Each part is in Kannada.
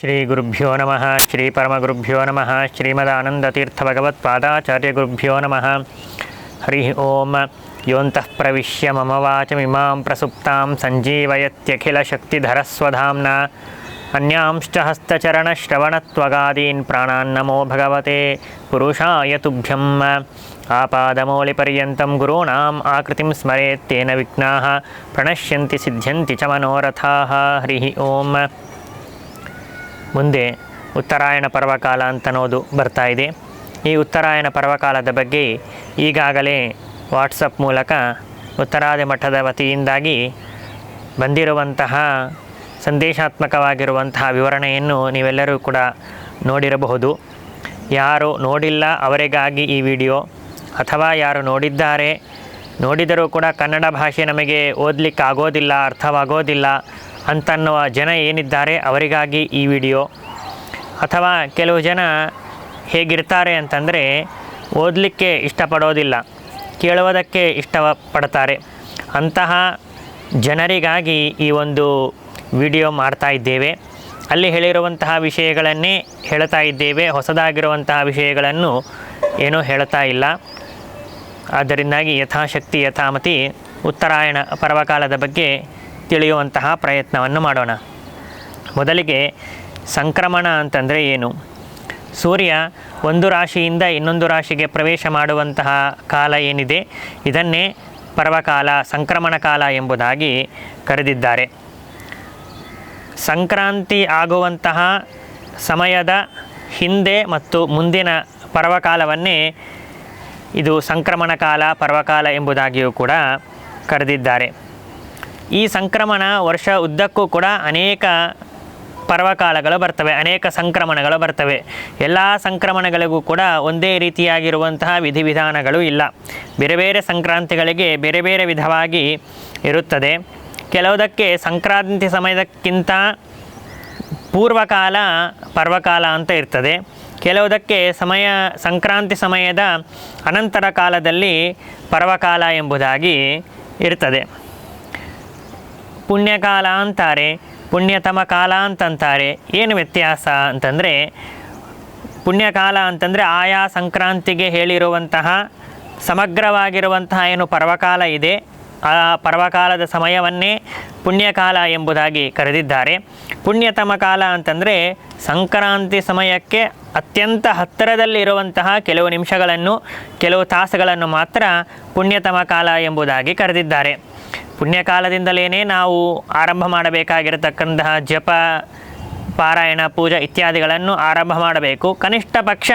శ్రీగురుభ్యో నమ శ్రీ పరమగురుభ్యో నమ శ్రీమదానందతీర్థభగవత్పాదాచార్యగురుభ్యో నమ. హరి ఓం. యోంతః ప్రవిశ్య మమ వాచమిమాం ప్రసుప్తాం సంజీవయత్యఖిలశక్తిధరస్వధామ్నా అన్యాంశ్చ హస్తచరణశ్రవణత్వగాదీన్ ప్రాణాన్నమో భగవతే పురుషాయ తుభ్యం. ఆపాదమౌలిపర్యంతం గురూణాం ఆకృతిం స్మరేత్తేన విఘ్నా ప్రణశ్యంతి సిద్ధ్యంతి చ మనోరథా. హరి ఓం. ಮುಂದೆ ಉತ್ತರಾಯಣ ಪರ್ವಕಾಲ ಅಂತನೋದು ಬರ್ತಾ ಇದೆ. ಈ ಉತ್ತರಾಯಣ ಪರ್ವಕಾಲದ ಬಗ್ಗೆ ಈಗಾಗಲೇ ವಾಟ್ಸಪ್ ಮೂಲಕ ಉತ್ತರಾದಿ ಮಠದ ವತಿಯಿಂದಾಗಿ ಬಂದಿರುವಂತಹ ಸಂದೇಶಾತ್ಮಕವಾಗಿರುವಂತಹ ವಿವರಣೆಯನ್ನು ನೀವೆಲ್ಲರೂ ಕೂಡ ನೋಡಿರಬಹುದು. ಯಾರು ನೋಡಿಲ್ಲ ಅವರಿಗಾಗಿ ಈ ವಿಡಿಯೋ ಅಥವಾ ಯಾರು ನೋಡಿದ್ದಾರೆ, ನೋಡಿದರೂ ಕೂಡ ಕನ್ನಡ ಭಾಷೆ ನಮಗೆ ಓದಲಿಕ್ಕೆ ಆಗೋದಿಲ್ಲ ಅರ್ಥವಾಗೋದಿಲ್ಲ ಅಂತನ್ನುವ ಜನ ಏನಿದ್ದಾರೆ ಅವರಿಗಾಗಿ ಈ ವಿಡಿಯೋ. ಅಥವಾ ಕೆಲವು ಜನ ಹೇಗಿರ್ತಾರೆ ಅಂತಂದರೆ ಓದಲಿಕ್ಕೆ ಇಷ್ಟಪಡೋದಿಲ್ಲ, ಕೇಳುವುದಕ್ಕೆ ಇಷ್ಟಪಡ್ತಾರೆ. ಅಂತಹ ಜನರಿಗಾಗಿ ಈ ಒಂದು ವಿಡಿಯೋ ಮಾಡ್ತಾ ಇದ್ದೇವೆ. ಅಲ್ಲಿ ಹೇಳಿರುವಂತಹ ವಿಷಯಗಳನ್ನೇ ಹೇಳ್ತಾ ಇದ್ದೇವೆ. ಹೊಸದಾಗಿರುವಂತಹ ವಿಷಯಗಳನ್ನು ಏನೂ ಹೇಳ್ತಾ ಇಲ್ಲ. ಆದ್ದರಿಂದಾಗಿ ಯಥಾಶಕ್ತಿ, ಯಥಾಮತಿ, ಉತ್ತರಾಯಣ, ಪರ್ವಕಾಲದ ಬಗ್ಗೆ ತಿಳಿಯುವಂತಹ ಪ್ರಯತ್ನವನ್ನು ಮಾಡೋಣ. ಮೊದಲಿಗೆ ಸಂಕ್ರಮಣ ಅಂತಂದರೆ ಏನು? ಸೂರ್ಯ ಒಂದು ರಾಶಿಯಿಂದ ಇನ್ನೊಂದು ರಾಶಿಗೆ ಪ್ರವೇಶ ಮಾಡುವಂತಹ ಕಾಲ ಏನಿದೆ? ಇದನ್ನೇ ಪರ್ವಕಾಲ, ಸಂಕ್ರಮಣ ಕಾಲ ಎಂಬುದಾಗಿ ಕರೆದಿದ್ದಾರೆ. ಸಂಕ್ರಾಂತಿ ಆಗುವಂತಹ ಸಮಯದ ಹಿಂದೆ ಮತ್ತು ಮುಂದಿನ ಪರ್ವಕಾಲವನ್ನೇ ಇದು ಸಂಕ್ರಮಣ ಕಾಲ, ಪರ್ವಕಾಲ ಎಂಬುದಾಗಿಯೂ ಕೂಡ ಕರೆದಿದ್ದಾರೆ. ಈ ಸಂಕ್ರಮಣ ವರ್ಷ ಉದ್ದಕ್ಕೂ ಕೂಡ ಅನೇಕ ಪರ್ವಕಾಲಗಳು ಬರ್ತವೆ, ಅನೇಕ ಸಂಕ್ರಮಣಗಳು ಬರ್ತವೆ. ಎಲ್ಲ ಸಂಕ್ರಮಣಗಳಿಗೂ ಕೂಡ ಒಂದೇ ರೀತಿಯಾಗಿರುವಂತಹ ವಿಧಿವಿಧಾನಗಳು ಇಲ್ಲ. ಬೇರೆ ಬೇರೆ ಸಂಕ್ರಾಂತಿಗಳಿಗೆ ಬೇರೆ ಬೇರೆ ವಿಧವಾಗಿ ಇರುತ್ತದೆ. ಕೆಲವುದಕ್ಕೆ ಸಂಕ್ರಾಂತಿ ಸಮಯದಕ್ಕಿಂತ ಪೂರ್ವಕಾಲ ಪರ್ವಕಾಲ ಅಂತ ಇರ್ತದೆ. ಕೆಲವುದಕ್ಕೆ ಸಮಯ, ಸಂಕ್ರಾಂತಿ ಸಮಯದ ಅನಂತರ ಕಾಲದಲ್ಲಿ ಪರ್ವಕಾಲ ಎಂಬುದಾಗಿ ಇರ್ತದೆ. ಪುಣ್ಯಕಾಲ ಅಂತಾರೆ, ಪುಣ್ಯತಮ ಕಾಲ ಅಂತಂತಾರೆ. ಏನು ವ್ಯತ್ಯಾಸ ಅಂತಂದರೆ, ಪುಣ್ಯಕಾಲ ಅಂತಂದರೆ ಆಯಾ ಸಂಕ್ರಾಂತಿಗೆ ಹೇಳಿರುವಂತಹ, ಸಮಗ್ರವಾಗಿರುವಂತಹ ಏನು ಪರ್ವಕಾಲ ಇದೆ, ಆ ಪರ್ವಕಾಲದ ಸಮಯವನ್ನೇ ಪುಣ್ಯಕಾಲ ಎಂಬುದಾಗಿ ಕರೆದಿದ್ದಾರೆ. ಪುಣ್ಯತಮ ಕಾಲ ಅಂತಂದರೆ ಸಂಕ್ರಾಂತಿ ಸಮಯಕ್ಕೆ ಅತ್ಯಂತ ಹತ್ತಿರದಲ್ಲಿ ಇರುವಂತಹ ಕೆಲವು ನಿಮಿಷಗಳನ್ನು, ಕೆಲವು ತಾಸುಗಳನ್ನು ಮಾತ್ರ ಪುಣ್ಯತಮ ಕಾಲ ಎಂಬುದಾಗಿ ಕರೆದಿದ್ದಾರೆ. ಪುಣ್ಯಕಾಲದಿಂದಲೇ ನಾವು ಆರಂಭ ಮಾಡಬೇಕಾಗಿರತಕ್ಕಂತಹ ಜಪ, ಪಾರಾಯಣ, ಪೂಜಾ ಇತ್ಯಾದಿಗಳನ್ನು ಆರಂಭ ಮಾಡಬೇಕು. ಕನಿಷ್ಠ ಪಕ್ಷ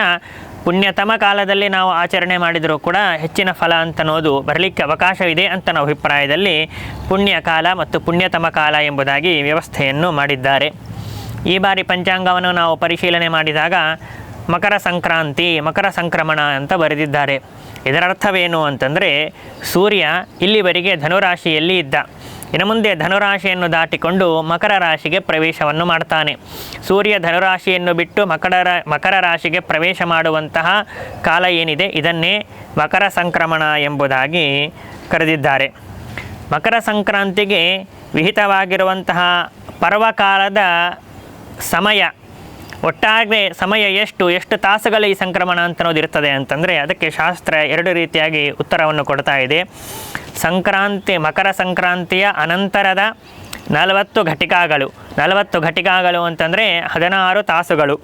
ಪುಣ್ಯತಮ ಕಾಲದಲ್ಲಿ ನಾವು ಆಚರಣೆ ಮಾಡಿದರೂ ಕೂಡ ಹೆಚ್ಚಿನ ಫಲ ಅಂತನೋದು ಬರಲಿಕ್ಕೆ ಅವಕಾಶವಿದೆ ಅಂತ ನಾವು ಅಭಿಪ್ರಾಯದಲ್ಲಿ ಪುಣ್ಯಕಾಲ ಮತ್ತು ಪುಣ್ಯತಮ ಕಾಲ ಎಂಬುದಾಗಿ ವ್ಯವಸ್ಥೆಯನ್ನು ಮಾಡಿದ್ದಾರೆ. ಈ ಬಾರಿ ಪಂಚಾಂಗವನ್ನು ನಾವು ಪರಿಶೀಲನೆ ಮಾಡಿದಾಗ ಮಕರ ಸಂಕ್ರಾಂತಿ, ಮಕರ ಸಂಕ್ರಮಣ ಅಂತ ಬರೆದಿದ್ದಾರೆ. ಇದರ ಅರ್ಥವೇನು ಅಂತಂದರೆ ಸೂರ್ಯ ಇಲ್ಲಿವರೆಗೆ ಧನುರಾಶಿಯಲ್ಲಿ ಇದ್ದ. ಇನ್ನು ಮುಂದೆ ಧನುರಾಶಿಯನ್ನು ದಾಟಿಕೊಂಡು ಮಕರ ರಾಶಿಗೆ ಪ್ರವೇಶವನ್ನು ಮಾಡ್ತಾನೆ. ಸೂರ್ಯ ಧನುರಾಶಿಯನ್ನು ಬಿಟ್ಟು ಮಕರ ಮಕರ ರಾಶಿಗೆ ಪ್ರವೇಶ ಮಾಡುವಂತಹ ಕಾಲ ಏನಿದೆ ಇದನ್ನೇ ಮಕರ ಸಂಕ್ರಮಣ ಎಂಬುದಾಗಿ ಕರೆದಿದ್ದಾರೆ. ಮಕರ ಸಂಕ್ರಾಂತಿಗೆ ವಿಹಿತವಾಗಿರುವಂತಹ ಪರ್ವಕಾಲದ ಸಮಯ ಒಟ್ಟಾಗೆ ಸಮಯ ಎಷ್ಟು ಎಷ್ಟು ತಾಸುಗಳ ಈ ಸಂಕ್ರಮಣ ಅಂತ ಅನ್ನೋದು ಇರ್ತದೆ ಅಂತಂದರೆ ಅದಕ್ಕೆ ಶಾಸ್ತ್ರ ಎರಡು ರೀತಿಯಾಗಿ ಉತ್ತರವನ್ನು ಕೊಡ್ತಾ ಇದೆ. ಸಂಕ್ರಾಂತಿ, ಮಕರ ಸಂಕ್ರಾಂತಿಯ ಅನಂತರದ ನಲವತ್ತು ಘಟಿಕಾಗಳು. ನಲವತ್ತು ಘಟಿಕಾಗಳು ಅಂತಂದರೆ ಹದಿನಾರು ತಾಸುಗಳು.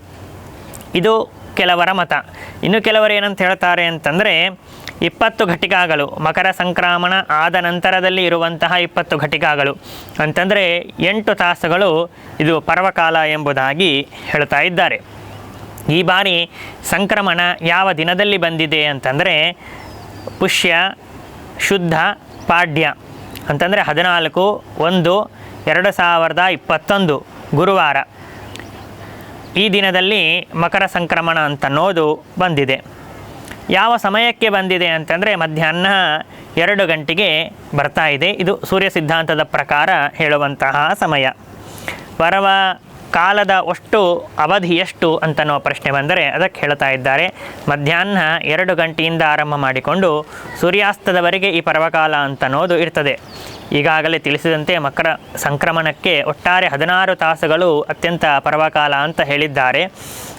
ಇದು ಕೆಲವರ ಮತ. ಇನ್ನು ಕೆಲವರು ಏನಂತ ಹೇಳ್ತಾರೆ ಅಂತಂದರೆ ಇಪ್ಪತ್ತು ಘಟಿಕಾಗಳು, ಮಕರ ಸಂಕ್ರಮಣ ಆದ ನಂತರದಲ್ಲಿ ಇರುವಂತಹ ಇಪ್ಪತ್ತು ಘಟಿಕಾಗಳು. ಅಂತಂದರೆ ಎಂಟು ತಾಸುಗಳು ಇದು ಪರ್ವಕಾಲ ಎಂಬುದಾಗಿ ಹೇಳ್ತಾ ಇದ್ದಾರೆ. ಈ ಬಾರಿ ಸಂಕ್ರಮಣ ಯಾವ ದಿನದಲ್ಲಿ ಬಂದಿದೆ ಅಂತಂದರೆ ಪುಷ್ಯ, ಶುದ್ಧ, ಪಾಡ್ಯ. ಅಂತಂದರೆ ಹದಿನಾಲ್ಕು, ಒಂದು, ಎರಡು ಸಾವಿರದ ಇಪ್ಪತ್ತೊಂದು ಗುರುವಾರ. ಈ ದಿನದಲ್ಲಿ ಮಕರ ಸಂಕ್ರಮಣ ಅಂತನ್ನೋದು ಬಂದಿದೆ. ಯಾವ ಸಮಯಕ್ಕೆ ಬಂದಿದೆ ಅಂತಂದರೆ ಮಧ್ಯಾಹ್ನ ಎರಡು ಗಂಟೆಗೆ ಬರ್ತಾ ಇದೆ. ಇದು ಸೂರ್ಯ ಸಿದ್ಧಾಂತದ ಪ್ರಕಾರ ಹೇಳುವಂತಹ ಸಮಯ. ಬರುವ ಕಾಲದ ಒಷ್ಟು ಅವಧಿ ಎಷ್ಟು ಅಂತನೋ ಪ್ರಶ್ನೆ ಬಂದರೆ ಅದಕ್ಕೆ ಹೇಳ್ತಾ ಇದ್ದಾರೆ. ಮಧ್ಯಾಹ್ನ ಎರಡು ಗಂಟೆಯಿಂದ ಆರಂಭ ಮಾಡಿಕೊಂಡು ಸೂರ್ಯಾಸ್ತದವರೆಗೆ ಈ ಪರ್ವಕಾಲ ಅಂತನ್ನೋದು ಇರ್ತದೆ. ಈಗಾಗಲೇ ತಿಳಿಸಿದಂತೆ ಮಕರ ಸಂಕ್ರಮಣಕ್ಕೆ ಒಟ್ಟಾರೆ ಹದಿನಾರು ತಾಸುಗಳು ಅತ್ಯಂತ ಪರ್ವಕಾಲ ಅಂತ ಹೇಳಿದ್ದಾರೆ.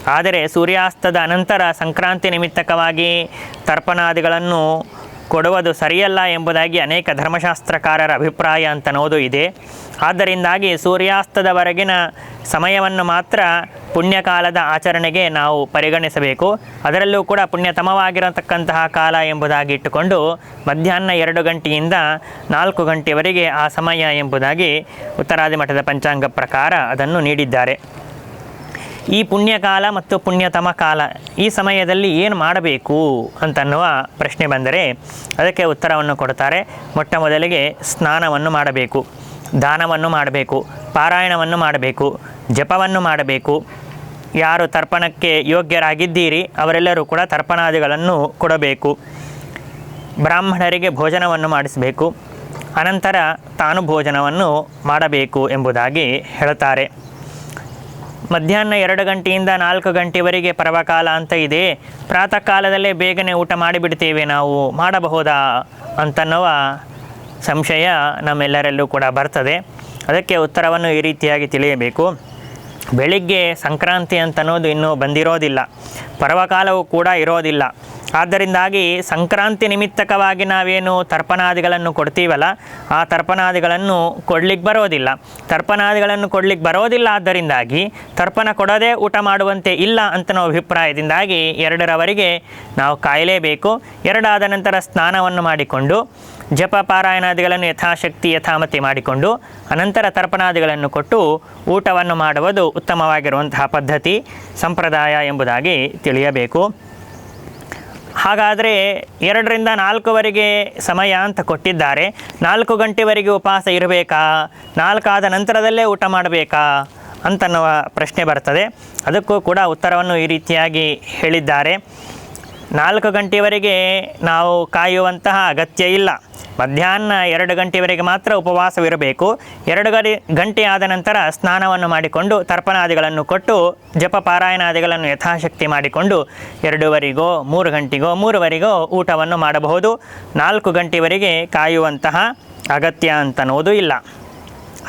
ಆದರೆ ಸೂರ್ಯಾಸ್ತದ ಅನಂತರ ಸಂಕ್ರಾಂತಿ ನಿಮಿತ್ತಕವಾಗಿ ತರ್ಪಣಾದಿಗಳನ್ನು ಕೊಡುವುದು ಸರಿಯಲ್ಲ ಎಂಬುದಾಗಿ ಅನೇಕ ಧರ್ಮಶಾಸ್ತ್ರಕಾರರ ಅಭಿಪ್ರಾಯ ಅಂತನೋದು ಇದೆ. ಆದ್ದರಿಂದಾಗಿ ಸೂರ್ಯಾಸ್ತದವರೆಗಿನ ಸಮಯವನ್ನು ಮಾತ್ರ ಪುಣ್ಯಕಾಲದ ಆಚರಣೆಗೆ ನಾವು ಪರಿಗಣಿಸಬೇಕು. ಅದರಲ್ಲೂ ಕೂಡ ಪುಣ್ಯತಮವಾಗಿರತಕ್ಕಂತಹ ಕಾಲ ಎಂಬುದಾಗಿ ಇಟ್ಟುಕೊಂಡು ಮಧ್ಯಾಹ್ನ ಎರಡು ಗಂಟೆಯಿಂದ ನಾಲ್ಕು ಗಂಟೆವರೆಗೆ ಆ ಸಮಯ ಎಂಬುದಾಗಿ ಉತ್ತರಾದಿ ಮಠದ ಪಂಚಾಂಗ ಪ್ರಕಾರ ಅದನ್ನು ನೀಡಿದ್ದಾರೆ. ಈ ಪುಣ್ಯಕಾಲ ಮತ್ತು ಪುಣ್ಯತಮ ಕಾಲ ಈ ಸಮಯದಲ್ಲಿ ಏನು ಮಾಡಬೇಕು ಅಂತನ್ನುವ ಪ್ರಶ್ನೆ ಬಂದರೆ ಅದಕ್ಕೆ ಉತ್ತರವನ್ನು ಕೊಡ್ತಾರೆ. ಮೊಟ್ಟ ಮೊದಲಿಗೆ ಸ್ನಾನವನ್ನು ಮಾಡಬೇಕು. ದಾನವನ್ನು ಮಾಡಬೇಕು. ಪಾರಾಯಣವನ್ನು ಮಾಡಬೇಕು, ಜಪವನ್ನು ಮಾಡಬೇಕು. ಯಾರು ತರ್ಪಣಕ್ಕೆ ಯೋಗ್ಯರಾಗಿದ್ದೀರಿ, ಅವರೆಲ್ಲರೂ ಕೂಡ ತರ್ಪಣಾದಿಗಳನ್ನು ಕೊಡಬೇಕು. ಬ್ರಾಹ್ಮಣರಿಗೆ ಭೋಜನವನ್ನು ಮಾಡಿಸಬೇಕು. ಅನಂತರ ತಾನು ಭೋಜನವನ್ನು ಮಾಡಬೇಕು ಎಂಬುದಾಗಿ ಹೇಳುತ್ತಾರೆ. ಮಧ್ಯಾಹ್ನ ಎರಡು ಗಂಟೆಯಿಂದ ನಾಲ್ಕು ಗಂಟೆವರೆಗೆ ಪರ್ವಕಾಲ ಅಂತ ಇದೆ. ಪ್ರಾತಃ ಕಾಲದಲ್ಲೇ ಬೇಗನೆ ಊಟ ಮಾಡಿಬಿಡ್ತೇವೆ ನಾವು. ಮಾಡಬಹುದಾ ಅಂತನ್ನುವ ಸಂಶಯ ನಮ್ಮೆಲ್ಲರಲ್ಲೂ ಕೂಡ ಬರ್ತದೆ. ಅದಕ್ಕೆ ಉತ್ತರವನ್ನು ಈ ರೀತಿಯಾಗಿ ತಿಳಿಯಬೇಕು. ಬೆಳಿಗ್ಗೆ ಸಂಕ್ರಾಂತಿ ಅಂತನ್ನೋದು ಇನ್ನೂ ಬಂದಿರೋದಿಲ್ಲ. ಪರ್ವಕಾಲವೂ ಕೂಡ ಇರೋದಿಲ್ಲ. ಆದ್ದರಿಂದಾಗಿ ಸಂಕ್ರಾಂತಿ ನಿಮಿತ್ತಕವಾಗಿ ನಾವೇನು ತರ್ಪಣಾದಿಗಳನ್ನು ಕೊಡ್ತೀವಲ್ಲ, ಆ ತರ್ಪಣಾದಿಗಳನ್ನು ಕೊಡ್ಲಿಕ್ಕೆ ಬರೋದಿಲ್ಲ. ತರ್ಪಣಾದಿಗಳನ್ನು ಕೊಡ್ಲಿಕ್ಕೆ ಬರೋದಿಲ್ಲ ಆದ್ದರಿಂದಾಗಿ ತರ್ಪಣ ಕೊಡದೇ ಊಟ ಮಾಡುವಂತೆ ಇಲ್ಲ ಅಂತ ನಾವು ಅಭಿಪ್ರಾಯದಿಂದಾಗಿ ಎರಡರವರೆಗೆ ನಾವು ಕಾಯಲೇಬೇಕು. ಎರಡಾದ ನಂತರ ಸ್ನಾನವನ್ನು ಮಾಡಿಕೊಂಡು ಜಪ ಪಾರಾಯಣಾದಿಗಳನ್ನು ಯಥಾಶಕ್ತಿ, ಯಥಾಮತಿ ಮಾಡಿಕೊಂಡು ಅನಂತರ ತರ್ಪಣಾದಿಗಳನ್ನು ಕೊಟ್ಟು ಊಟವನ್ನು ಮಾಡುವುದು ಉತ್ತಮವಾಗಿರುವಂತಹ ಪದ್ಧತಿ, ಸಂಪ್ರದಾಯ ಎಂಬುದಾಗಿ ತಿಳಿಯಬೇಕು. ಹಾಗಾದರೆ ಎರಡರಿಂದ ನಾಲ್ಕುವರೆಗೆ ಸಮಯ ಅಂತ ಕೊಟ್ಟಿದ್ದಾರೆ. ನಾಲ್ಕು ಗಂಟೆವರೆಗೆ ಉಪವಾಸ ಇರಬೇಕಾ? ನಾಲ್ಕಾದ ನಂತರದಲ್ಲೇ ಊಟ ಮಾಡಬೇಕಾ? ಅಂತನ್ನುವ ಪ್ರಶ್ನೆ ಬರ್ತದೆ. ಅದಕ್ಕೂ ಕೂಡ ಉತ್ತರವನ್ನು ಈ ರೀತಿಯಾಗಿ ಹೇಳಿದ್ದಾರೆ. ನಾಲ್ಕು ಗಂಟೆವರೆಗೆ ನಾವು ಕಾಯುವಂತಹ ಅಗತ್ಯ ಇಲ್ಲ. ಮಧ್ಯಾಹ್ನ ಎರಡು ಗಂಟೆವರೆಗೆ ಮಾತ್ರ ಉಪವಾಸವಿರಬೇಕು. ಎರಡು ಗರಿ ಗಂಟೆ ಆದ ನಂತರ ಸ್ನಾನವನ್ನು ಮಾಡಿಕೊಂಡು ತರ್ಪಣಾದಿಗಳನ್ನು ಕೊಟ್ಟು ಜಪ ಪಾರಾಯಣಾದಿಗಳನ್ನು ಯಥಾಶಕ್ತಿ ಮಾಡಿಕೊಂಡು ಎರಡೂವರೆಗೋ, ಮೂರು ಗಂಟೆಗೋ, ಮೂರುವರೆಗೋ ಊಟವನ್ನು ಮಾಡಬಹುದು. ನಾಲ್ಕು ಗಂಟೆವರೆಗೆ ಕಾಯುವಂತಹ ಅಗತ್ಯ ಅಂತನ್ನುವುದು ಇಲ್ಲ.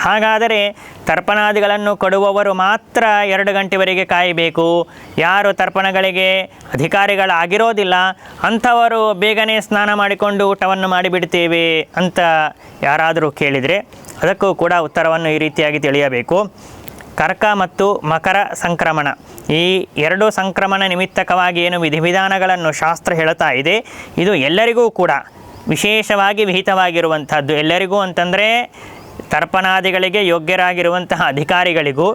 ಹಾಗಾದರೆ ತರ್ಪಣಾದಿಗಳನ್ನು ಕೊಡುವವರು ಮಾತ್ರ ಎರಡು ಗಂಟೆವರೆಗೆ ಕಾಯಬೇಕು. ಯಾರು ತರ್ಪಣಗಳಿಗೆ ಅಧಿಕಾರಿಗಳಾಗಿರೋದಿಲ್ಲ, ಅಂಥವರು ಬೇಗನೆ ಸ್ನಾನ ಮಾಡಿಕೊಂಡು ಊಟವನ್ನು ಮಾಡಿಬಿಡ್ತೇವೆ ಅಂತ ಯಾರಾದರೂ ಕೇಳಿದರೆ ಅದಕ್ಕೂ ಕೂಡ ಉತ್ತರವನ್ನು ಈ ರೀತಿಯಾಗಿ ತಿಳಿಯಬೇಕು. ಕರ್ಕ ಮತ್ತು ಮಕರ ಸಂಕ್ರಮಣ. ಈ ಎರಡು ಸಂಕ್ರಮಣ ನಿಮಿತ್ತಕವಾಗಿ ಏನು ವಿಧಿವಿಧಾನಗಳನ್ನು ಶಾಸ್ತ್ರ ಹೇಳ್ತಾ ಇದೆ, ಇದು ಎಲ್ಲರಿಗೂ ಕೂಡ ವಿಶೇಷವಾಗಿ ವಿಹಿತವಾಗಿರುವಂಥದ್ದು. ಎಲ್ಲರಿಗೂ ಅಂತಂದರೆ ತರ್ಪಣಾದಿಗಳಿಗೆ ಯೋಗ್ಯರಾಗಿರುವಂತಹ ಅಧಿಕಾರಿಗಳಿಗೂ,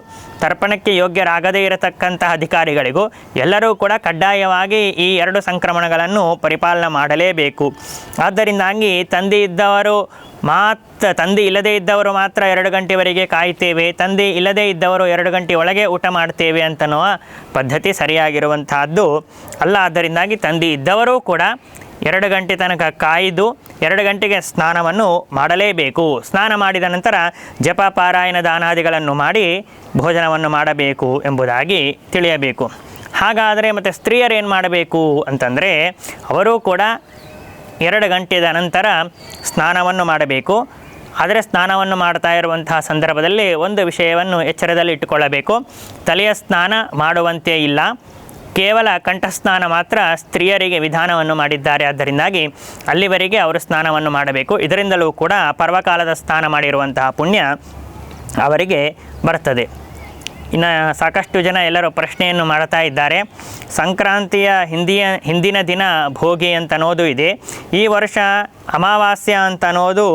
ತರ್ಪಣಕ್ಕೆ ಯೋಗ್ಯರಾಗದೇ ಇರತಕ್ಕಂತಹ ಅಧಿಕಾರಿಗಳಿಗೂ ಎಲ್ಲರೂ ಕೂಡ ಕಡ್ಡಾಯವಾಗಿ ಈ ಎರಡು ಸಂಕ್ರಮಣಗಳನ್ನು ಪರಿಪಾಲನೆ ಮಾಡಲೇಬೇಕು. ಆದ್ದರಿಂದಾಗಿ ತಂದೆ ಇದ್ದವರು ಮಾತ್ರ, ತಂದೆ ಇಲ್ಲದೇ ಇದ್ದವರು ಮಾತ್ರ ಎರಡು ಗಂಟೆವರೆಗೆ ಕಾಯ್ತೇವೆ ತಂದೆ ಇಲ್ಲದೇ ಇದ್ದವರು ಎರಡು ಗಂಟೆ ಒಳಗೆ ಊಟ ಮಾಡ್ತೇವೆ ಅಂತನ್ನುವ ಪದ್ಧತಿ ಸರಿಯಾಗಿರುವಂತಹದ್ದು ಅಲ್ಲ. ಆದ್ದರಿಂದಾಗಿ ತಂದೆ ಇದ್ದವರೂ ಕೂಡ ಎರಡು ಗಂಟೆ ತನಕ ಕಾಯ್ದು ಎರಡು ಗಂಟೆಗೆ ಸ್ನಾನವನ್ನು ಮಾಡಲೇಬೇಕು. ಸ್ನಾನ ಮಾಡಿದ ನಂತರ ಜಪ ಪಾರಾಯಣ ದಾನಾದಿಗಳನ್ನು ಮಾಡಿ ಭೋಜನವನ್ನು ಮಾಡಬೇಕು ಎಂಬುದಾಗಿ ತಿಳಿಯಬೇಕು. ಹಾಗಾದರೆ ಮತ್ತು ಸ್ತ್ರೀಯರೇನು ಮಾಡಬೇಕು ಅಂತಂದರೆ ಅವರೂ ಕೂಡ ಎರಡು ಗಂಟೆದ ನಂತರ ಸ್ನಾನವನ್ನು ಮಾಡಬೇಕು. ಆದರೆ ಸ್ನಾನವನ್ನು ಮಾಡ್ತಾ ಇರುವಂತಹ ಸಂದರ್ಭದಲ್ಲಿ ಒಂದು ವಿಷಯವನ್ನು ಎಚ್ಚರದಲ್ಲಿ ಇಟ್ಟುಕೊಳ್ಳಬೇಕು. ತಲೆಯ ಸ್ನಾನ ಮಾಡುವಂತೆ ಇಲ್ಲ. ಕೇವಲ ಕಂಠಸ್ನಾನ ಮಾತ್ರ ಸ್ತ್ರೀಯರಿಗೆ ವಿಧಾನವನ್ನು ಮಾಡಿದ್ದಾರೆ. ಆದ್ದರಿಂದಾಗಿ ಅಲ್ಲಿವರೆಗೆ ಅವರು ಸ್ನಾನವನ್ನು ಮಾಡಬೇಕು. ಇದರಿಂದಲೂ ಕೂಡ ಪರ್ವಕಾಲದ ಸ್ನಾನ ಮಾಡಿರುವಂತಹ ಪುಣ್ಯ ಅವರಿಗೆ ಬರ್ತದೆ ಇನ್ನು ಸಾಕಷ್ಟು ಜನ ಎಲ್ಲರೂ ಪ್ರಶ್ನೆಯನ್ನು ಮಾಡ್ತಾ ಇದ್ದಾರೆ. ಸಂಕ್ರಾಂತಿಯ ಹಿಂದಿಯ, ಹಿಂದಿನ ದಿನ ಭೋಗಿ ಅಂತ ಅನ್ನೋದು ಇದೆ. ಈ ವರ್ಷ ಅಮಾವಾಸ್ಯ ಅಂತ ಅನ್ನೋದು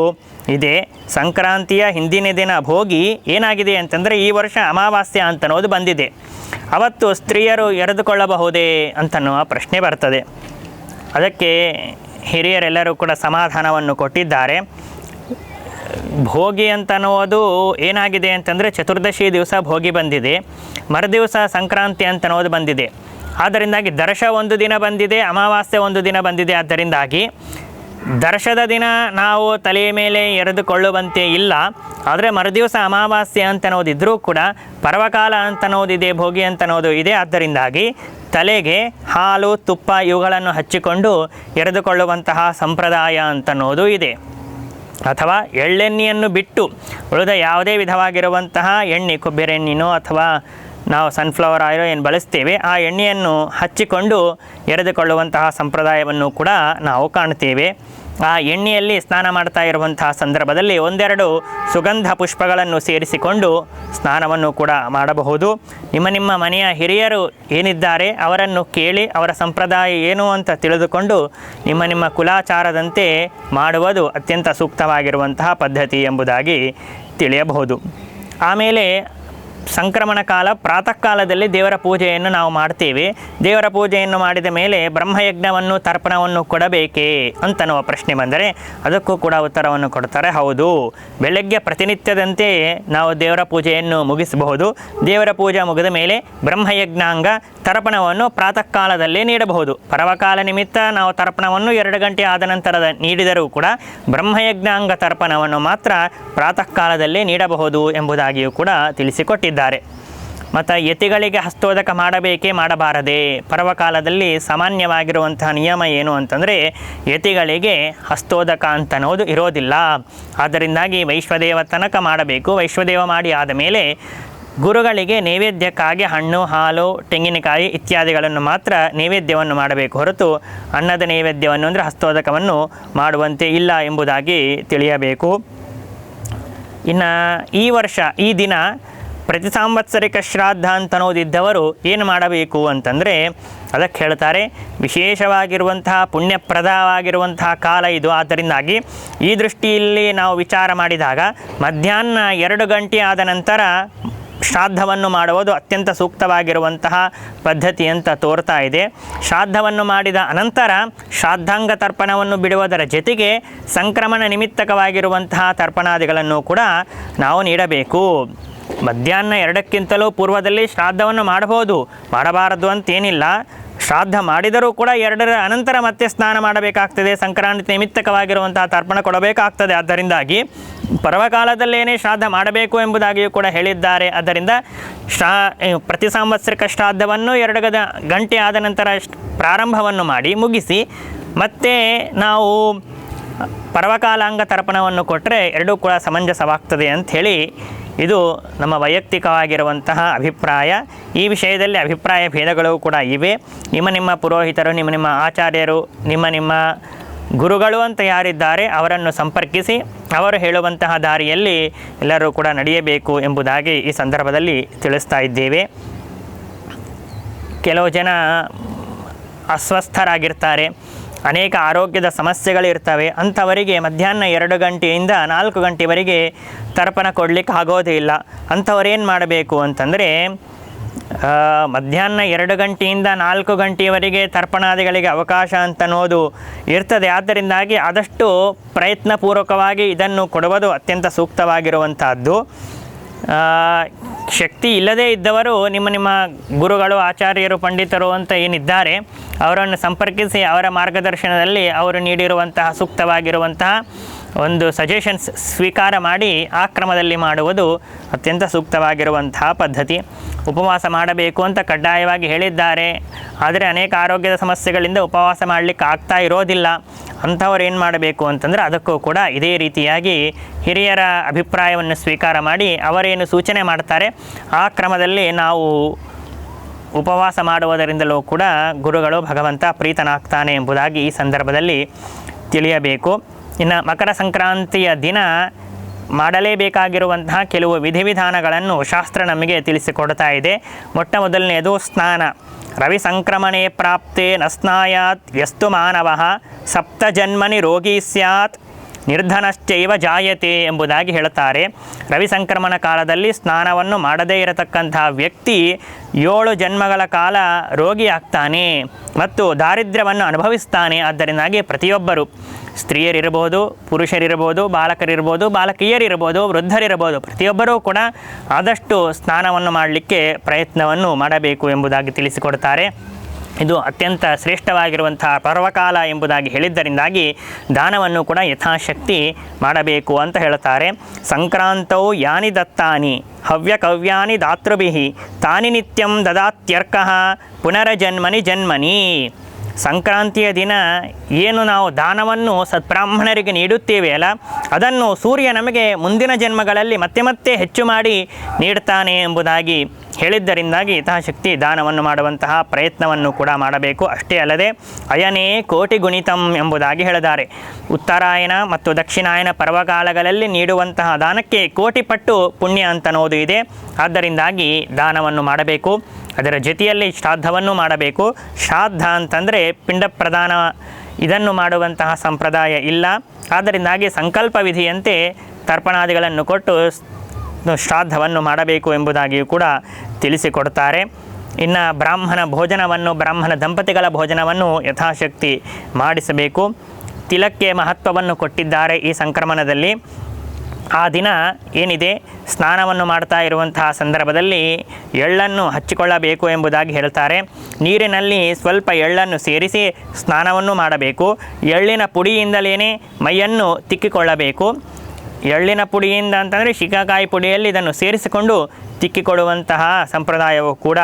ಇದೆ. ಸಂಕ್ರಾಂತಿಯ ಹಿಂದಿನ ದಿನ ಭೋಗಿ ಏನಾಗಿದೆ ಅಂತಂದರೆ ಈ ವರ್ಷ ಅಮಾವಾಸ್ಯ ಅಂತನೋದು ಬಂದಿದೆ. ಅವತ್ತು ಸ್ತ್ರೀಯರು ಎರೆದುಕೊಳ್ಳಬಹುದೇ ಅಂತನ್ನುವ ಪ್ರಶ್ನೆ ಬರ್ತದೆ. ಅದಕ್ಕೆ ಹಿರಿಯರೆಲ್ಲರೂ ಕೂಡ ಸಮಾಧಾನವನ್ನು ಕೊಟ್ಟಿದ್ದಾರೆ. ಭೋಗಿ ಅಂತನೋದು ಏನಾಗಿದೆ ಅಂತಂದರೆ ಚತುರ್ದಶಿ ದಿವಸ ಭೋಗಿ ಬಂದಿದೆ. ಮರುದಿವಸ ಸಂಕ್ರಾಂತಿ ಅಂತನೋದು ಬಂದಿದೆ. ಆದ್ದರಿಂದಾಗಿ ದರ್ಶ ಒಂದು ದಿನ ಬಂದಿದೆ, ಅಮಾವಾಸ್ಯೆ ಒಂದು ದಿನ ಬಂದಿದೆ. ಆದ್ದರಿಂದಾಗಿ ದರ್ಶದ ದಿನ ನಾವು ತಲೆಯ ಮೇಲೆ ಎರೆದುಕೊಳ್ಳುವಂತೆ ಇಲ್ಲ. ಆದರೆ ಮರುದಿವಸ ಅಮಾವಾಸ್ಯೆ ಅಂತ ಅನ್ನೋದಿದ್ರೂ ಕೂಡ ಪರ್ವಕಾಲ ಅಂತ ಅನ್ನೋದಿದೆ, ಭೋಗಿ ಅಂತ ಅನ್ನೋದು ಇದೆ. ಆದ್ದರಿಂದಾಗಿ ತಲೆಗೆ ಹಾಲು, ತುಪ್ಪ ಇವುಗಳನ್ನು ಹಚ್ಚಿಕೊಂಡು ಎರೆದುಕೊಳ್ಳುವಂತಹ ಸಂಪ್ರದಾಯ ಅಂತ ಅನ್ನೋದು ಇದೆ. ಅಥವಾ ಎಳ್ಳೆಣ್ಣೆಯನ್ನು ಬಿಟ್ಟು ಉಳಿದ ಯಾವುದೇ ವಿಧವಾಗಿರುವಂತಹ ಎಣ್ಣೆ, ಕೊಬ್ಬರಿ ಎಣ್ಣೆನೋ ಅಥವಾ ನಾವು ಸನ್ಫ್ಲವರ್ ಆಯಿಲ್ ಏನು ಬಳಸ್ತೇವೆ. ಆ ಎಣ್ಣೆಯನ್ನು ಹಚ್ಚಿಕೊಂಡು ಎರೆದುಕೊಳ್ಳುವಂತಹ ಸಂಪ್ರದಾಯವನ್ನು ಕೂಡ ನಾವು ಕಾಣ್ತೇವೆ. ಆ ಎಣ್ಣೆಯಲ್ಲಿ ಸ್ನಾನ ಮಾಡ್ತಾ ಇರುವಂತಹ ಸಂದರ್ಭದಲ್ಲಿ ಒಂದೆರಡು ಸುಗಂಧ ಪುಷ್ಪಗಳನ್ನು ಸೇರಿಸಿಕೊಂಡು ಸ್ನಾನವನ್ನು ಕೂಡ ಮಾಡಬಹುದು. ನಿಮ್ಮ ನಿಮ್ಮ ಮನೆಯ ಹಿರಿಯರು ಏನಿದ್ದಾರೆ ಅವರನ್ನು ಕೇಳಿ ಅವರ ಸಂಪ್ರದಾಯ ಏನು ಅಂತ ತಿಳಿದುಕೊಂಡು ನಿಮ್ಮ ನಿಮ್ಮ ಕುಲಾಚಾರದಂತೆ ಮಾಡುವುದು ಅತ್ಯಂತ ಸೂಕ್ತವಾಗಿರುವಂತಹ ಪದ್ಧತಿ ಎಂಬುದಾಗಿ ತಿಳಿಯಬಹುದು. ಆಮೇಲೆ ಸಂಕ್ರಮಣ ಕಾಲ ಪ್ರಾತಃ ಕಾಲದಲ್ಲಿ ದೇವರ ಪೂಜೆಯನ್ನು ನಾವು ಮಾಡ್ತೀವಿ. ದೇವರ ಪೂಜೆಯನ್ನು ಮಾಡಿದ ಮೇಲೆ ಬ್ರಹ್ಮಯಜ್ಞವನ್ನು, ತರ್ಪಣವನ್ನು ಕೊಡಬೇಕೇ ಅಂತನ್ನುವ ಪ್ರಶ್ನೆ ಬಂದರೆ ಅದಕ್ಕೂ ಕೂಡ ಉತ್ತರವನ್ನು ಕೊಡ್ತಾರೆ. ಹೌದು, ಬೆಳಗ್ಗೆ ಪ್ರತಿನಿತ್ಯದಂತೆ ನಾವು ದೇವರ ಪೂಜೆಯನ್ನು ಮುಗಿಸಬಹುದು. ದೇವರ ಪೂಜೆ ಮುಗಿದ ಮೇಲೆ ಬ್ರಹ್ಮಯಜ್ಞಾಂಗ ತರ್ಪಣವನ್ನು ಪ್ರಾತಃ ಕಾಲದಲ್ಲೇ ನೀಡಬಹುದು. ಪರವಕಾಲ ನಿಮಿತ್ತ ನಾವು ತರ್ಪಣವನ್ನು ಎರಡು ಗಂಟೆ ಆದ ನಂತರದ ನೀಡಿದರೂ ಕೂಡ ಬ್ರಹ್ಮಯಜ್ಞಾಂಗ ತರ್ಪಣವನ್ನು ಮಾತ್ರ ಪ್ರಾತಃ ಕಾಲದಲ್ಲೇ ನೀಡಬಹುದು ಎಂಬುದಾಗಿಯೂ ಕೂಡ ತಿಳಿಸಿಕೊಟ್ಟಿದ್ದಾರೆ ಮತ್ತು ಯತಿಗಳಿಗೆ ಹಸ್ತೋದಕ ಮಾಡಬೇಕೇ ಮಾಡಬಾರದೆ. ಪರ್ವಕಾಲದಲ್ಲಿ ಸಾಮಾನ್ಯವಾಗಿರುವಂತಹ ನಿಯಮ ಏನು ಅಂತಂದರೆ ಯತಿಗಳಿಗೆ ಹಸ್ತೋದಕ ಅಂತ ಅನ್ನೋದು ಇರೋದಿಲ್ಲ. ಆದ್ದರಿಂದಾಗಿ ವೈಶ್ವದೇವ ತನಕ ಮಾಡಬೇಕು. ವೈಶ್ವದೇವ ಮಾಡಿ ಆದ ಮೇಲೆ ಗುರುಗಳಿಗೆ ನೈವೇದ್ಯಕ್ಕಾಗಿ ಹಣ್ಣು, ಹಾಲು, ತೆಂಗಿನಕಾಯಿ ಇತ್ಯಾದಿಗಳನ್ನು ಮಾತ್ರ ನೈವೇದ್ಯವನ್ನು ಮಾಡಬೇಕು ಹೊರತು ಅನ್ನದ ನೈವೇದ್ಯವನ್ನು ಅಂದರೆ ಹಸ್ತೋದಕವನ್ನು ಮಾಡುವಂತೆ ಇಲ್ಲ ಎಂಬುದಾಗಿ ತಿಳಿಯಬೇಕು. ಇನ್ನು ಈ ವರ್ಷ, ಈ ದಿನ ಪ್ರತಿ ಸಾಂವತ್ಸರಿಕ ಶ್ರಾದ್ದ ಅಂತ ಅನ್ನೋದಿದ್ದವರು ಏನು ಮಾಡಬೇಕು ಅಂತಂದರೆ ಅದಕ್ಕೆ ಹೇಳ್ತಾರೆ, ವಿಶೇಷವಾಗಿರುವಂತಹ ಪುಣ್ಯಪ್ರದವಾಗಿರುವಂತಹ ಕಾಲ ಇದು. ಆದ್ದರಿಂದಾಗಿ ಈ ದೃಷ್ಟಿಯಲ್ಲಿ ನಾವು ವಿಚಾರ ಮಾಡಿದಾಗ ಮಧ್ಯಾಹ್ನ ಎರಡು ಗಂಟೆ ಆದ ನಂತರ ಶ್ರಾದ್ದವನ್ನು ಮಾಡುವುದು ಅತ್ಯಂತ ಸೂಕ್ತವಾಗಿರುವಂತಹ ಪದ್ಧತಿ ಅಂತ ತೋರ್ತಾ ಇದೆ. ಶ್ರಾದ್ದವನ್ನು ಮಾಡಿದ ಅನಂತರ ಶ್ರಾದ್ದಾಂಗ ತರ್ಪಣವನ್ನು ಬಿಡುವುದರ ಜೊತೆಗೆ ಸಂಕ್ರಮಣ ನಿಮಿತ್ತಕವಾಗಿರುವಂತಹ ತರ್ಪಣಾದಿಗಳನ್ನು ಕೂಡ ನಾವು ನೀಡಬೇಕು. ಮಧ್ಯಾಹ್ನ ಎರಡಕ್ಕಿಂತಲೂ ಪೂರ್ವದಲ್ಲಿ ಶ್ರಾದ್ದವನ್ನು ಮಾಡಬಹುದು. ಮಾಡಬಾರದು ಅಂತೇನಿಲ್ಲ. ಶ್ರಾದ್ದ ಮಾಡಿದರೂ ಕೂಡ ಎರಡರ ಅನಂತರ ಮತ್ತೆ ಸ್ನಾನ ಮಾಡಬೇಕಾಗ್ತದೆ. ಸಂಕ್ರಾಂತಿ ನಿಮಿತ್ತಕವಾಗಿರುವಂತಹ ತರ್ಪಣ ಕೊಡಬೇಕಾಗ್ತದೆ. ಆದ್ದರಿಂದಾಗಿ ಪರ್ವಕಾಲದಲ್ಲೇನೇ ಶ್ರಾದ್ದ ಮಾಡಬೇಕು ಎಂಬುದಾಗಿಯೂ ಕೂಡ ಹೇಳಿದ್ದಾರೆ. ಆದ್ದರಿಂದ ಶ್ರಾ ಪ್ರತಿ ಸಾಂವತ್ಸರಿಕ ಶ್ರಾದ್ದವನ್ನು ಎರಡು ಗದ ಗಂಟೆ ಆದ ನಂತರ ಪ್ರಾರಂಭವನ್ನು ಮಾಡಿ ಮುಗಿಸಿ ಮತ್ತೆ ನಾವು ಪರ್ವಕಾಲಾಂಗ ತರ್ಪಣವನ್ನು ಕೊಟ್ಟರೆ ಎರಡೂ ಕೂಡ ಸಮಂಜಸವಾಗ್ತದೆ ಅಂಥೇಳಿ ಇದು ನಮ್ಮ ವೈಯಕ್ತಿಕವಾಗಿರುವಂತಹ ಅಭಿಪ್ರಾಯ. ಈ ವಿಷಯದಲ್ಲಿ ಅಭಿಪ್ರಾಯ ಭೇದಗಳು ಕೂಡ ಇವೆ. ನಿಮ್ಮ ನಿಮ್ಮ ಪುರೋಹಿತರು, ನಿಮ್ಮ ನಿಮ್ಮ ಆಚಾರ್ಯರು, ನಿಮ್ಮ ನಿಮ್ಮ ಗುರುಗಳು ಅಂತ ಯಾರಿದ್ದಾರೆ ಅವರನ್ನು ಸಂಪರ್ಕಿಸಿ, ಅವರು ಹೇಳುವಂತಹ ದಾರಿಯಲ್ಲಿ ಎಲ್ಲರೂ ಕೂಡ ನಡೆಯಬೇಕು ಎಂಬುದಾಗಿ ಈ ಸಂದರ್ಭದಲ್ಲಿ ತಿಳಿಸ್ತಾ ಇದ್ದೇವೆ. ಕೆಲವು ಜನ ಅಸ್ವಸ್ಥರಾಗಿರ್ತಾರೆ. ಅನೇಕ ಆರೋಗ್ಯದ ಸಮಸ್ಯೆಗಳಿರ್ತವೆ. ಅಂಥವರಿಗೆ ಮಧ್ಯಾಹ್ನ ಎರಡು ಗಂಟೆಯಿಂದ ನಾಲ್ಕು ಗಂಟೆವರೆಗೆ ತರ್ಪಣ ಕೊಡಲಿಕ್ಕೆ ಆಗೋದೇ ಇಲ್ಲ. ಅಂಥವ್ರೇನು ಮಾಡಬೇಕು ಅಂತಂದರೆ ಮಧ್ಯಾಹ್ನ ಎರಡು ಗಂಟೆಯಿಂದ ನಾಲ್ಕು ಗಂಟೆಯವರೆಗೆ ತರ್ಪಣಾದಿಗಳಿಗೆ ಅವಕಾಶ ಅಂತ ಅನ್ನೋದು ಇರ್ತದೆ. ಆದ್ದರಿಂದಾಗಿ ಆದಷ್ಟು ಪ್ರಯತ್ನಪೂರ್ವಕವಾಗಿ ಇದನ್ನು ಕೊಡುವುದು ಅತ್ಯಂತ ಸೂಕ್ತವಾಗಿರುವಂತಹದ್ದು ಶಕ್ತಿ ಇಲ್ಲದೇ ಇದ್ದವರು ನಿಮ್ಮ ನಿಮ್ಮ ಗುರುಗಳು, ಆಚಾರ್ಯರು, ಪಂಡಿತರು ಅಂತ ಏನಿದ್ದಾರೆ, ಅವರನ್ನು ಸಂಪರ್ಕಿಸಿ ಅವರ ಮಾರ್ಗದರ್ಶನದಲ್ಲಿ ಅವರು ನೀಡಿರುವಂತಹ ಸೂಕ್ತವಾಗಿರುವಂತಹ ಒಂದು ಸಜೆಷನ್ಸ್ ಸ್ವೀಕಾರ ಮಾಡಿ ಆ ಕ್ರಮದಲ್ಲಿ ಮಾಡುವುದು ಅತ್ಯಂತ ಸೂಕ್ತವಾಗಿರುವಂತಹ ಪದ್ಧತಿ. ಉಪವಾಸ ಮಾಡಬೇಕು ಅಂತ ಕಡ್ಡಾಯವಾಗಿ ಹೇಳಿದ್ದಾರೆ. ಆದರೆ ಅನೇಕ ಆರೋಗ್ಯದ ಸಮಸ್ಯೆಗಳಿಂದ ಉಪವಾಸ ಮಾಡಲಿಕ್ಕೆ ಆಗ್ತಾ ಇರೋದಿಲ್ಲ. ಅಂಥವ್ರು ಏನು ಮಾಡಬೇಕು ಅಂತಂದರೆ ಅದಕ್ಕೂ ಕೂಡ ಇದೇ ರೀತಿಯಾಗಿ ಹಿರಿಯರ ಅಭಿಪ್ರಾಯವನ್ನು ಸ್ವೀಕಾರ ಮಾಡಿ ಅವರೇನು ಸೂಚನೆ ಮಾಡ್ತಾರೆ, ಆ ಕ್ರಮದಲ್ಲಿ ನಾವು ಉಪವಾಸ ಮಾಡುವುದರಿಂದಲೂ ಕೂಡ ಗುರುಗಳು ಭಗವಂತ ಪ್ರೀತನಾಗ್ತಾನೆ ಎಂಬುದಾಗಿ ಈ ಸಂದರ್ಭದಲ್ಲಿ ತಿಳಿಯಬೇಕು. ಇನ್ನು ಮಕರ ಸಂಕ್ರಾಂತಿಯ ದಿನ ಮಾಡಲೇಬೇಕಾಗಿರುವಂತಹ ಕೆಲವು ವಿಧಿವಿಧಾನಗಳನ್ನು ಶಾಸ್ತ್ರ ನಮಗೆ ತಿಳಿಸಿಕೊಡ್ತಾ ಇದೆ. ಮೊಟ್ಟ ಮೊದಲನೆಯದು ಸ್ನಾನ. ರವಿ ಸಂಕ್ರಮಣೆ ಪ್ರಾಪ್ತೆ ನ ಸ್ನಾಯಾತ್ ಯಸ್ತು ಮಾನವ, ಸಪ್ತ ಜನ್ಮನಿ ರೋಗಿ ಸ್ಯಾತ್, ನಿರ್ಧನಶ್ಚೈವ ಜಾಯತೆ ಎಂಬುದಾಗಿ ಹೇಳುತ್ತಾರೆ. ರವಿ ಸಂಕ್ರಮಣ ಕಾಲದಲ್ಲಿ ಸ್ನಾನವನ್ನು ಮಾಡದೇ ಇರತಕ್ಕಂತಹ ವ್ಯಕ್ತಿ ಏಳು ಜನ್ಮಗಳ ಕಾಲ ರೋಗಿಯಾಗ್ತಾನೆ ಮತ್ತು ದಾರಿದ್ರ್ಯವನ್ನು ಅನುಭವಿಸ್ತಾನೆ ಆದ್ದರಿಂದಾಗಿ ಪ್ರತಿಯೊಬ್ಬರು ಸ್ತ್ರೀಯರಿರ್ಬೋದು ಪುರುಷರಿರ್ಬೋದು ಬಾಲಕರಿರ್ಬೋದು ಬಾಲಕಿಯರಿರ್ಬೋದು ವೃದ್ಧರಿರ್ಬೋದು ಪ್ರತಿಯೊಬ್ಬರೂ ಕೂಡ ಆದಷ್ಟು ಸ್ನಾನವನ್ನು ಮಾಡಲಿಕ್ಕೆ ಪ್ರಯತ್ನವನ್ನು ಮಾಡಬೇಕು ಎಂಬುದಾಗಿ ತಿಳಿಸಿಕೊಡ್ತಾರೆ. ಇದು ಅತ್ಯಂತ ಶ್ರೇಷ್ಠವಾಗಿರುವಂತಹ ಪರ್ವಕಾಲ ಎಂಬುದಾಗಿ ಹೇಳಿದ್ದರಿಂದಾಗಿ ದಾನವನ್ನು ಕೂಡ ಯಥಾಶಕ್ತಿ ಮಾಡಬೇಕು ಅಂತ ಹೇಳುತ್ತಾರೆ. ಸಂಕ್ರಾಂತೌ ಯಾನಿ ದತ್ತಾನಿ, ಹವ್ಯಕವ್ಯಾನಿ ದಾತೃಭಿ, ತಾನಿ ನಿತ್ಯಂ ದದಾತ್ಯರ್ಕಃ, ಪುನರಜನ್ಮನಿ ಜನ್ಮನಿ. ಸಂಕ್ರಾಂತಿಯ ದಿನ ಏನು ನಾವು ದಾನವನ್ನು ಸತ್ಬ್ರಾಹ್ಮಣರಿಗೆ ನೀಡುತ್ತೇವೆ ಅಲ್ಲ? ಅದನ್ನು ಸೂರ್ಯ ನಮಗೆ ಮುಂದಿನ ಜನ್ಮಗಳಲ್ಲಿ ಮತ್ತೆ ಮತ್ತೆ ಹೆಚ್ಚು ಮಾಡಿ ನೀಡ್ತಾನೆ ಎಂಬುದಾಗಿ ಹೇಳಿದ್ದರಿಂದಾಗಿ ಯಥಾಶಕ್ತಿ ದಾನವನ್ನು ಮಾಡುವಂತಹ ಪ್ರಯತ್ನವನ್ನು ಕೂಡ ಮಾಡಬೇಕು. ಅಷ್ಟೇ ಅಲ್ಲದೆ ಅಯನೇ ಕೋಟಿ ಗುಣಿತಂ ಎಂಬುದಾಗಿ ಹೇಳಿದ್ದಾರೆ ಉತ್ತರಾಯಣ ಮತ್ತು ದಕ್ಷಿಣಾಯನ ಪರ್ವಕಾಲಗಳಲ್ಲಿ ನೀಡುವಂತಹ ದಾನಕ್ಕೆ ಕೋಟಿ ಪಟ್ಟು ಪುಣ್ಯ ಅಂತನೋದು ಇದೆ. ಆದ್ದರಿಂದಾಗಿ ದಾನವನ್ನು ಮಾಡಬೇಕು. ಅದರ ಜೊತೆಯಲ್ಲಿ ಶ್ರಾದ್ದವನ್ನು ಮಾಡಬೇಕು. ಶ್ರಾದ್ದ ಅಂತಂದರೆ ಪಿಂಡ ಪ್ರದಾನ ಇದನ್ನು ಮಾಡುವಂತಹ ಸಂಪ್ರದಾಯ ಇಲ್ಲ. ಆದ್ದರಿಂದಾಗಿ ಸಂಕಲ್ಪ ವಿಧಿಯಂತೆ ತರ್ಪಣಾದಿಗಳನ್ನು ಕೊಟ್ಟು ಶ್ರಾದ್ದವನ್ನು ಮಾಡಬೇಕು ಎಂಬುದಾಗಿಯೂ ಕೂಡ ತಿಳಿಸಿಕೊಡ್ತಾರೆ. ಇನ್ನು ಬ್ರಾಹ್ಮಣ ಭೋಜನವನ್ನು, ಬ್ರಾಹ್ಮಣ ದಂಪತಿಗಳ ಭೋಜನವನ್ನು ಯಥಾಶಕ್ತಿ ಮಾಡಿಸಬೇಕು. ತಿಲಕ್ಕೆ ಮಹತ್ವವನ್ನು ಕೊಟ್ಟಿದ್ದಾರೆ ಈ ಸಂಕ್ರಮಣದಲ್ಲಿ. ಆ ದಿನ ಏನಿದೆ? ಸ್ನಾನವನ್ನು ಮಾಡ್ತಾ ಇರುವಂತಹ ಸಂದರ್ಭದಲ್ಲಿ ಎಳ್ಳನ್ನು ಹಚ್ಚಿಕೊಳ್ಳಬೇಕು ಎಂಬುದಾಗಿ ಹೇಳ್ತಾರೆ. ನೀರಿನಲ್ಲಿ ಸ್ವಲ್ಪ ಎಳ್ಳನ್ನು ಸೇರಿಸಿ ಸ್ನಾನವನ್ನು ಮಾಡಬೇಕು. ಎಳ್ಳಿನ ಪುಡಿಯಿಂದಲೇ ಮೈಯನ್ನು ತಿಕ್ಕಿಕೊಳ್ಳಬೇಕು. ಎಳ್ಳಿನ ಪುಡಿಯಿಂದ ಅಂತಂದರೆ ಶಿಕಾಕಾಯಿ ಪುಡಿಯಲ್ಲಿ ಇದನ್ನು ಸೇರಿಸಿಕೊಂಡು ತಿಕ್ಕಿಕೊಡುವಂತಹ ಸಂಪ್ರದಾಯವು ಕೂಡ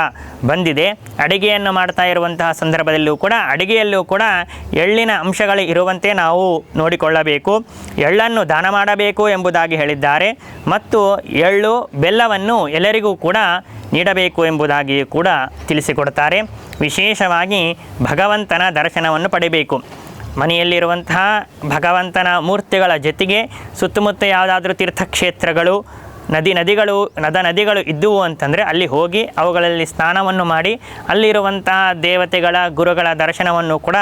ಬಂದಿದೆ. ಅಡಿಗೆಯನ್ನು ಮಾಡ್ತಾ ಇರುವಂತಹ ಸಂದರ್ಭದಲ್ಲೂ ಕೂಡ, ಅಡಿಗೆಯಲ್ಲೂ ಕೂಡ ಎಳ್ಳಿನ ಅಂಶಗಳು ಇರುವಂತೆ ನಾವು ನೋಡಿಕೊಳ್ಳಬೇಕು. ಎಳ್ಳನ್ನು ದಾನ ಮಾಡಬೇಕು ಎಂಬುದಾಗಿ ಹೇಳಿದ್ದಾರೆ. ಮತ್ತು ಎಳ್ಳು, ಬೆಲ್ಲವನ್ನು ಎಲ್ಲರಿಗೂ ಕೂಡ ನೀಡಬೇಕು ಎಂಬುದಾಗಿ ಕೂಡ ತಿಳಿಸಿಕೊಡ್ತಾರೆ. ವಿಶೇಷವಾಗಿ ಭಗವಂತನ ದರ್ಶನವನ್ನು ಪಡಿಬೇಕು. ಮನೆಯಲ್ಲಿರುವಂತಹ ಭಗವಂತನ ಮೂರ್ತಿಗಳ ಜೊತೆಗೆ ಸುತ್ತಮುತ್ತ ಯಾವುದಾದ್ರೂ ತೀರ್ಥಕ್ಷೇತ್ರಗಳು, ನದಿ ನದಿಗಳು, ನದ ನದಿಗಳು ಇದ್ದುವು ಅಂತಂದರೆ ಅಲ್ಲಿ ಹೋಗಿ ಅವುಗಳಲ್ಲಿ ಸ್ನಾನವನ್ನು ಮಾಡಿ ಅಲ್ಲಿರುವಂತಹ ದೇವತೆಗಳ, ಗುರುಗಳ ದರ್ಶನವನ್ನು ಕೂಡ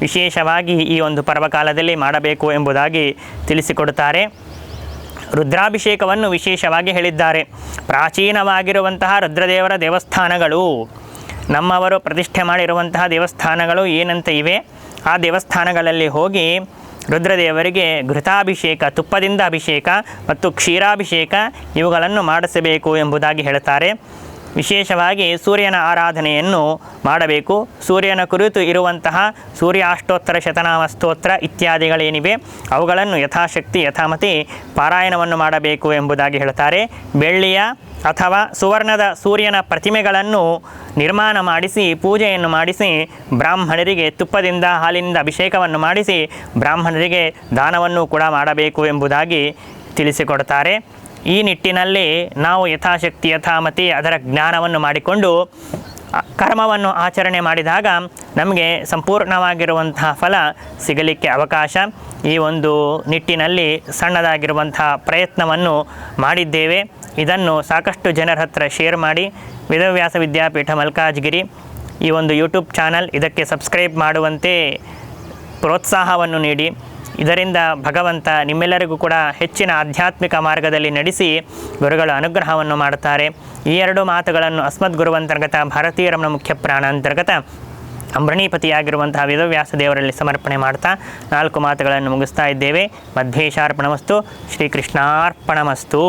ವಿಶೇಷವಾಗಿ ಈ ಒಂದು ಪರ್ವಕಾಲದಲ್ಲಿ ಮಾಡಬೇಕು ಎಂಬುದಾಗಿ ತಿಳಿಸಿಕೊಡುತ್ತಾರೆ. ರುದ್ರಾಭಿಷೇಕವನ್ನು ವಿಶೇಷವಾಗಿ ಹೇಳಿದ್ದಾರೆ. ಪ್ರಾಚೀನವಾಗಿರುವಂತಹ ರುದ್ರದೇವರ ದೇವಸ್ಥಾನಗಳು, ನಮ್ಮವರು ಪ್ರತಿಷ್ಠೆ ಮಾಡಿರುವಂತಹ ದೇವಸ್ಥಾನಗಳು ಏನಂತ ಇವೆ? ಆ ದೇವಸ್ಥಾನಗಳಲ್ಲಿ ಹೋಗಿ ರುದ್ರದೇವರಿಗೆ ಘೃತಾಭಿಷೇಕ ತುಪ್ಪದಿಂದ ಅಭಿಷೇಕ ಮತ್ತು ಕ್ಷೀರಾಭಿಷೇಕ ಇವುಗಳನ್ನು ಮಾಡಿಸಬೇಕು ಎಂಬುದಾಗಿ ಹೇಳ್ತಾರೆ ವಿಶೇಷವಾಗಿ ಸೂರ್ಯನ ಆರಾಧನೆಯನ್ನು ಮಾಡಬೇಕು. ಸೂರ್ಯನ ಕುರಿತು ಇರುವಂತಹ ಸೂರ್ಯಾಷ್ಟೋತ್ತರ, ಶತನಾಮ ಸ್ತೋತ್ರ ಇತ್ಯಾದಿಗಳೇನಿವೆ, ಅವುಗಳನ್ನು ಯಥಾಶಕ್ತಿ, ಯಥಾಮತಿ ಪಾರಾಯಣವನ್ನು ಮಾಡಬೇಕು ಎಂಬುದಾಗಿ ಹೇಳ್ತಾರೆ ಬೆಳ್ಳಿಯ ಅಥವಾ ಸುವರ್ಣದ ಸೂರ್ಯನ ಪ್ರತಿಮೆಗಳನ್ನು ನಿರ್ಮಾಣ ಮಾಡಿಸಿ, ಪೂಜೆಯನ್ನು ಮಾಡಿಸಿ, ಬ್ರಾಹ್ಮಣರಿಗೆ ತುಪ್ಪದಿಂದ, ಹಾಲಿನಿಂದ ಅಭಿಷೇಕವನ್ನು ಮಾಡಿಸಿ, ಬ್ರಾಹ್ಮಣರಿಗೆ ದಾನವನ್ನು ಕೂಡ ಮಾಡಬೇಕು ಎಂಬುದಾಗಿ ತಿಳಿಸಿಕೊಡ್ತಾರೆ ಈ ನಿಟ್ಟಿನಲ್ಲಿ ನಾವು ಯಥಾಶಕ್ತಿ, ಯಥಾಮತಿ, ಅದರ ಜ್ಞಾನವನ್ನು ಮಾಡಿಕೊಂಡು ಕರ್ಮವನ್ನು ಆಚರಣೆ ಮಾಡಿದಾಗ ನಮಗೆ ಸಂಪೂರ್ಣವಾಗಿರುವಂತಹ ಫಲ ಸಿಗಲಿಕ್ಕೆ ಅವಕಾಶ. ಈ ಒಂದು ನಿಟ್ಟಿನಲ್ಲಿ ಸಣ್ಣದಾಗಿರುವಂತಹ ಪ್ರಯತ್ನವನ್ನು ಮಾಡಿದ್ದೇವೆ. ಇದನ್ನು ಸಾಕಷ್ಟು ಜನರ ಹತ್ರ ಶೇರ್ ಮಾಡಿ ವೇದವ್ಯಾಸ ವಿದ್ಯಾಪೀಠ ಮಲ್ಕಾಜ್ಗಿರಿ ಈ ಒಂದು ಯೂಟ್ಯೂಬ್ ಚಾನಲ್ ಇದಕ್ಕೆ ಸಬ್ಸ್ಕ್ರೈಬ್ ಮಾಡುವಂತೆ ಪ್ರೋತ್ಸಾಹವನ್ನು ನೀಡಿ. ಇದರಿಂದ ಭಗವಂತ ನಿಮ್ಮೆಲ್ಲರಿಗೂ ಕೂಡ ಹೆಚ್ಚಿನ ಆಧ್ಯಾತ್ಮಿಕ ಮಾರ್ಗದಲ್ಲಿ ನಡೆಸಿ ಗುರುಗಳ ಅನುಗ್ರಹವನ್ನು ಮಾಡುತ್ತಾರೆ. ಈ ಎರಡು ಮಾತುಗಳನ್ನು ಅಸ್ಮದ್ ಗುರುವಂತರ್ಗತ ಭಾರತೀಯ ರಮಣ ಮುಖ್ಯ ಪ್ರಾಣ ಅಂತರ್ಗತ ಅಂಬರಣೀಪತಿಯಾಗಿರುವಂತಹ ವೇದವ್ಯಾಸ ದೇವರಲ್ಲಿ ಸಮರ್ಪಣೆ ಮಾಡ್ತಾ ನಾಲ್ಕು ಮಾತುಗಳನ್ನು ಮುಗಿಸ್ತಾ ಇದ್ದೇವೆ. ಮಧ್ವೇಶಾರ್ಪಣಮಸ್ತು ಶ್ರೀಕೃಷ್ಣಾರ್ಪಣಮಸ್ತು.